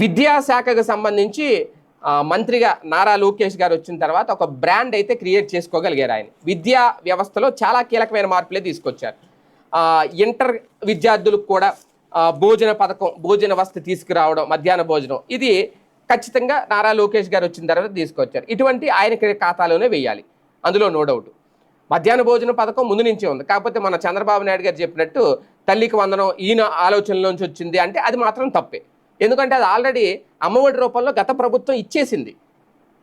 విద్యాశాఖకు సంబంధించి మంత్రిగా నారా లోకేష్ గారు వచ్చిన తర్వాత ఒక బ్రాండ్ అయితే క్రియేట్ చేసుకోగలిగారు ఆయన. విద్యా వ్యవస్థలో చాలా కీలకమైన మార్పులే తీసుకొచ్చారు. ఇంటర్ విద్యార్థులకు కూడా భోజన పథకం భోజన వసతి తీసుకురావడం మధ్యాహ్న భోజనం ఇది ఖచ్చితంగా నారా లోకేష్ గారు వచ్చిన తర్వాత తీసుకొచ్చారు. ఇటువంటి ఆయన ఖాతాలోనే వేయాలి. అందులో నో డౌట్. మధ్యాహ్న భోజన పథకం ముందు నుంచే ఉంది. కాకపోతే మన చంద్రబాబు నాయుడు గారు చెప్పినట్టు తల్లికి వందనం ఈయన ఆలోచనలోంచి వచ్చింది అంటే అది మాత్రం తప్పే. ఎందుకంటే అది ఆల్రెడీ అమ్మఒడి రూపంలో గత ప్రభుత్వం ఇచ్చేసింది.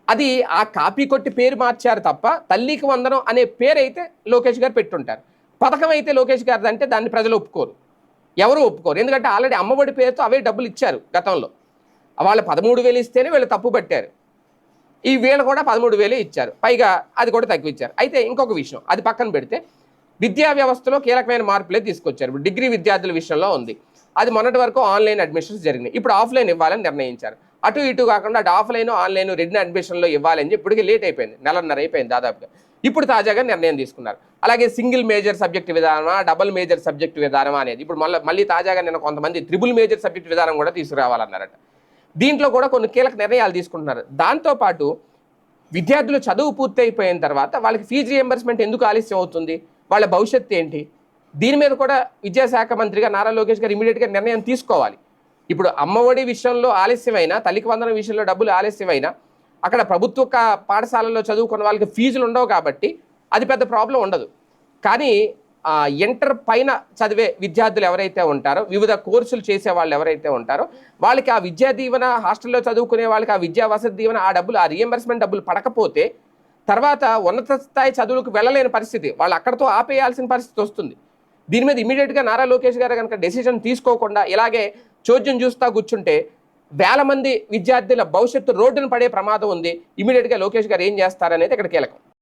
అది ఆ కాపీ కొట్టి పేరు మార్చారు తప్ప తల్లికి వందనం అనే పేరు అయితే లోకేష్ గారు పెట్టుంటారు. పథకం అయితే లోకేష్ గారిది అంటే దాన్ని ప్రజలు ఒప్పుకోరు. ఎవరు ఒప్పుకోరు? ఎందుకంటే ఆల్రెడీ అమ్మఒడి పేరుతో అవే డబ్బులు ఇచ్చారు గతంలో. వాళ్ళు పదమూడు వేలు ఇస్తేనే వీళ్ళు తప్పు పట్టారు. ఈ వీళ్ళు కూడా పదమూడు వేలే ఇచ్చారు. పైగా అది కూడా తగ్గించారు అయితే ఇంకొక విషయం అది పక్కన పెడితే విద్యా వ్యవస్థలో కీలకమైన మార్పులే తీసుకొచ్చారు. ఇప్పుడు డిగ్రీ విద్యార్థుల విషయంలో ఉంది. అది మొన్నటి వరకు ఆన్లైన్ అడ్మిషన్స్ జరిగినాయి. ఇప్పుడు ఆఫ్లైన్ ఇవ్వాలని నిర్ణయించారు. అటు ఇటు కాకుండా అటు ఆఫ్లైన్ ఆన్లైన్ రెండు అడ్మిషన్లో ఇవ్వాలని చెప్పి ఇప్పటికీ లేట్ అయిపోయింది. నెలన్నర అయిపోయింది దాదాపుగా. ఇప్పుడు తాజాగా నిర్ణయం తీసుకున్నారు. అలాగే సింగిల్ మేజర్ సబ్జెక్ట్ విధానమా డబుల్ మేజర్ సబ్జెక్ట్ విధానమా అనేది. ఇప్పుడు మళ్ళీ మళ్ళీ తాజాగా నిన్న కొంతమంది త్రిబుల్ మేజర్ సబ్జెక్ట్ విధానం కూడా తీసుకురావాలన్నారట. దీంట్లో కూడా కొన్ని కీలక నిర్ణయాలు తీసుకుంటున్నారు. దాంతోపాటు విద్యార్థులు చదువు పూర్తయిపోయిన తర్వాత వాళ్ళకి ఫీజు రియంబర్స్మెంట్ ఎందుకు ఆలస్యం అవుతుంది? వాళ్ళ భవిష్యత్తు ఏంటి? దీని మీద కూడా విద్యాశాఖ మంత్రిగా నారా లోకేష్ గారు ఇమీడియట్గా నిర్ణయం తీసుకోవాలి. ఇప్పుడు అమ్మఒడి విషయంలో ఆలస్యమైనా తల్లికి వందన విషయంలో డబ్బులు ఆలస్యమైనా అక్కడ ప్రభుత్వ పాఠశాలలో చదువుకున్న వాళ్ళకి ఫీజులు ఉండవు కాబట్టి అది పెద్ద ప్రాబ్లం ఉండదు. కానీ ఆ, ఇంటర్ పైన చదివే విద్యార్థులు ఎవరైతే ఉంటారో వివిధ కోర్సులు చేసే వాళ్ళు ఎవరైతే ఉంటారో వాళ్ళకి ఆ విద్యా దీవెన హాస్టల్లో చదువుకునే వాళ్ళకి ఆ విద్యా వసతి దీవెన ఆ డబ్బులు ఆ రియంబర్స్మెంట్ డబ్బులు పడకపోతే తర్వాత ఉన్నత స్థాయి చదువులకు వెళ్ళలేని పరిస్థితి. వాళ్ళు అక్కడతో ఆపేయాల్సిన పరిస్థితి వస్తుంది. దీని మీద ఇమీడియట్గా నారా లోకేష్ గారు కనుక డెసిషన్ తీసుకోకుండా ఇలాగే చోద్యం చూస్తా కూర్చుంటే వేల మంది విద్యార్థుల భవిష్యత్తు రోడ్డున పడే ప్రమాదం ఉంది. ఇమీడియట్గా లోకేష్ గారు ఏం చేస్తారనేది ఇక్కడ కీలకం.